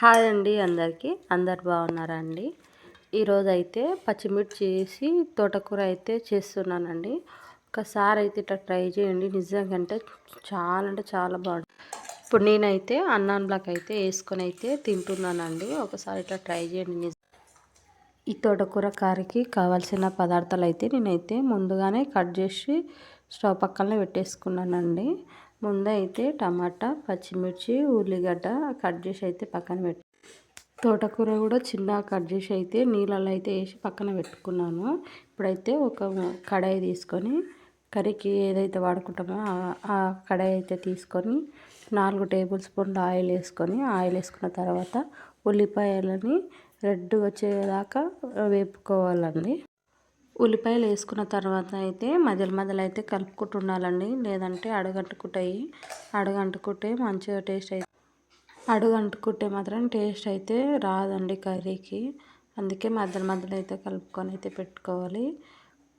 Hi అండి అందరికీ. అందరు బాగున్నారా అండి ఈరోజు అయితే పచ్చిమిర్చి వేసి తోటకూర అయితే చేస్తున్నానండి. ఒకసారి అయితే ఇట్లా ట్రై చేయండి. నిజంగా అంటే చాలా అంటే చాలా బాగుంటుంది ఇప్పుడు నేనైతే అన్నంలోకి అయితే వేసుకొని అయితే తింటున్నానండి. ఒకసారి ఇట్లా ట్రై చేయండి. ఈ తోటకూర కర్రీకి కావాల్సిన పదార్థాలు అయితే నేనైతే ముందుగానే కట్ చేసి స్టవ్ పక్కనే పెట్టేసుకున్నానండి. ముందు అయితే టమాటా పచ్చిమిర్చి ఉల్లిగడ్డ కట్ చేసి అయితే పక్కన పెట్టు. తోటకూర కూడా చిన్న కట్ చేసి అయితే నీళ్ళలో అయితే వేసి పక్కన పెట్టుకున్నాను. ఇప్పుడైతే ఒక కడాయి తీసుకొని కర్రీకి ఏదైతే వాడుకుంటామో ఆ కడాయి అయితే తీసుకొని నాలుగు టేబుల్ స్పూన్లు ఆయిల్ వేసుకొని ఆయిల్ వేసుకున్న తర్వాత ఉల్లిపాయలని రెడ్ వచ్చేదాకా వేపుకోవాలండి. ఉల్లిపాయలు వేసుకున్న తర్వాత అయితే మధ్యలో మధ్యలో అయితే కలుపుకుంటూ ఉండాలండి లేదంటే అడుగంటుకుంటాయి. అడుగంటుకుంటే మంచిగా టేస్ట్ అయితే అడుగంటుకుంటే మాత్రం టేస్ట్ అయితే రాదండి కర్రీకి. అందుకే మధ్యలో మధ్యలో అయితే కలుపుకొని అయితే పెట్టుకోవాలి.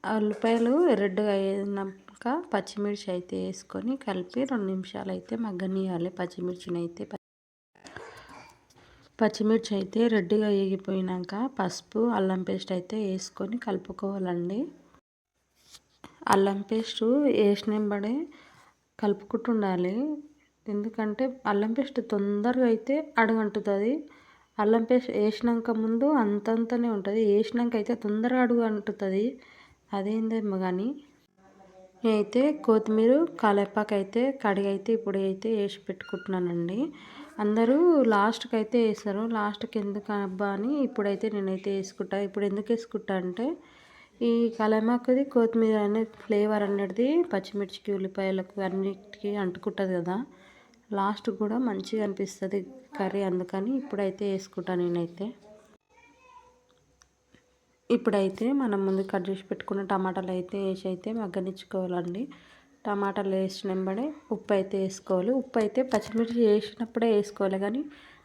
ఉల్లిపాయలు రెడ్గా అయినాక పచ్చిమిర్చి అయితే వేసుకొని కలిపి రెండు నిమిషాలు అయితే మగ్గనియాలి. పచ్చిమిర్చిని అయితే పచ్చిమిర్చి అయితే రెడ్డిగా వేగిపోయినాక పసుపు అల్లం పేస్ట్ అయితే వేసుకొని కలుపుకోవాలండి. అల్లం పేస్ట్ వేసినంబడే కలుపుకుంటుండాలి. ఎందుకంటే అల్లం పేస్ట్ తొందరగా అయితే అడుగంటుతుంది. అల్లం పేస్ట్ వేసినాక ముందు అంతంతనే ఉంటుంది. వేసినాక అయితే తొందరగా అడుగు అంటుతుంది అదేందేమో కానీ నేనైతే కొత్తిమీర కలేపాకు అయితే కడిగి అయితే ఇప్పుడు అయితే వేసి పెట్టుకుంటున్నానండి. అందరూ లాస్ట్కి అయితే వేస్తారు. లాస్ట్కి ఎందుకు అబ్బా అని ఇప్పుడైతే నేనైతే వేసుకుంటా. ఇప్పుడు ఎందుకు వేసుకుంటా అంటే ఈ కలమాకుది కొత్తిమీర అనే ఫ్లేవర్ అనేది పచ్చిమిర్చికి ఉల్లిపాయలకు అన్నిటికీ అంటుకుంటుంది కదా. లాస్ట్ కూడా మంచిగా అనిపిస్తుంది కర్రీ అందుకని ఇప్పుడైతే వేసుకుంటాను నేనైతే. ఇప్పుడైతే మనం ముందు కట్ చేసి పెట్టుకున్న టమాటాలు అయితే వేసి అయితే మగ్గనిచ్చుకోవాలండి. టమాటాలు వేసిన వెంబడే ఉప్పు అయితే వేసుకోవాలి. ఉప్పు అయితే పచ్చిమిర్చి వేసినప్పుడే వేసుకోవాలి కానీ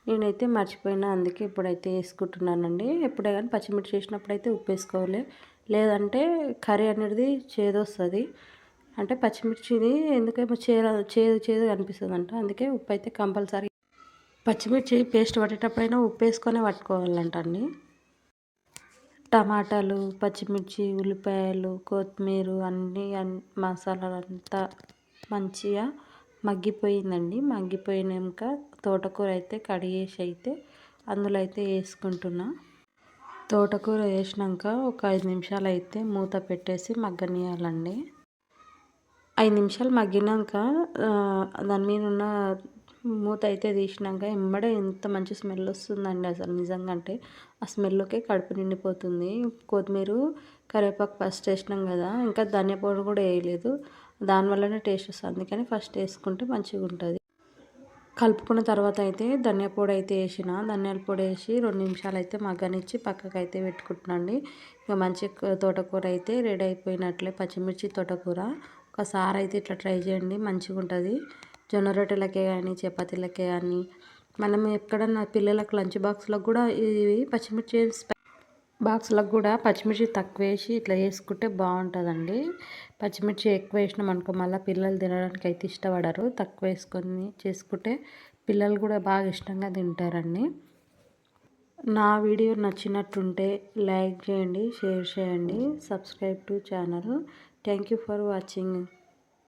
నేనైతే మర్చిపోయినా అందుకే ఇప్పుడైతే వేసుకుంటున్నానండి. ఎప్పుడే కానీ పచ్చిమిర్చి వేసినప్పుడు అయితే ఉప్పు వేసుకోవాలి. లేదంటే కర్రీ అనేది చేదొస్తుంది అంటే పచ్చిమిర్చిది ఎందుకేమో చేదు చేదు చేదు అనిపిస్తుంది అంట అందుకే ఉప్పు అయితే కంపల్సరీ పచ్చిమిర్చి పేస్ట్ పట్టేటప్పుడైనా ఉప్పు వేసుకొని పట్టుకోవాలంట అండి టమాటాలు పచ్చిమిర్చి ఉల్లిపాయలు కొత్తిమీర అన్నీ మసాలాలు అంతా మంచిగా మగ్గిపోయిందండి. మగ్గిపోయినాక తోటకూర అయితే కడిగేసి అయితే అందులో అయితే వేసుకుంటున్నా. తోటకూర వేసినాక ఒక ఐదు నిమిషాలు అయితే మూత పెట్టేసి మగ్గనియాలండి. ఐదు నిమిషాలు మగ్గినాక దాని మీద ఉన్న మూత అయితే తీసినాక ఎంబడే ఎంత మంచి స్మెల్ వస్తుందండి అసలు నిజంగా అంటే ఆ స్మెల్కే కడుపు నిండిపోతుంది. కొత్తిమీర కరివేపాకు ఫస్ట్ వేసినాం కదా ఇంకా ధనియా పౌడర్ కూడా వేయలేదు. దానివల్లనే టేస్ట్ వస్తుంది. అందుకని ఫస్ట్ వేసుకుంటే మంచిగా ఉంటుంది. కలుపుకున్న తర్వాత అయితే ధనియా పొడి అయితే వేసిన. ధనియాల పొడి వేసి రెండు నిమిషాలు అయితే మగ్గనిచ్చి పక్కకు అయితే పెట్టుకుంటున్నాండి. ఇక మంచి తోటకూర అయితే రెడీ అయిపోయినట్లే. పచ్చిమిర్చి తోటకూర. ఒకసారి అయితే ఇట్లా ట్రై చేయండి. మంచిగా ఉంటుంది జొన్న రొట్టెలకే కానీ చపాతీలకే కానీ మనం ఎక్కడన్నా పిల్లలకు లంచ్ బాక్స్లకు కూడా ఇవి పచ్చిమిర్చి బాక్స్లకు కూడా పచ్చిమిర్చి తక్కువ వేసి ఇట్లా వేసుకుంటే బాగుంటుందండి. పచ్చిమిర్చి ఎక్కువ వేసినాం అనుకో మళ్ళీ పిల్లలు తినడానికి అయితే ఇష్టపడరు. తక్కువ వేసుకొని చేసుకుంటే పిల్లలు కూడా బాగా ఇష్టంగా తింటారండి. నా వీడియో నచ్చినట్టుంటే లైక్ చేయండి షేర్ చేయండి subscribe to channel. Thank you for watching.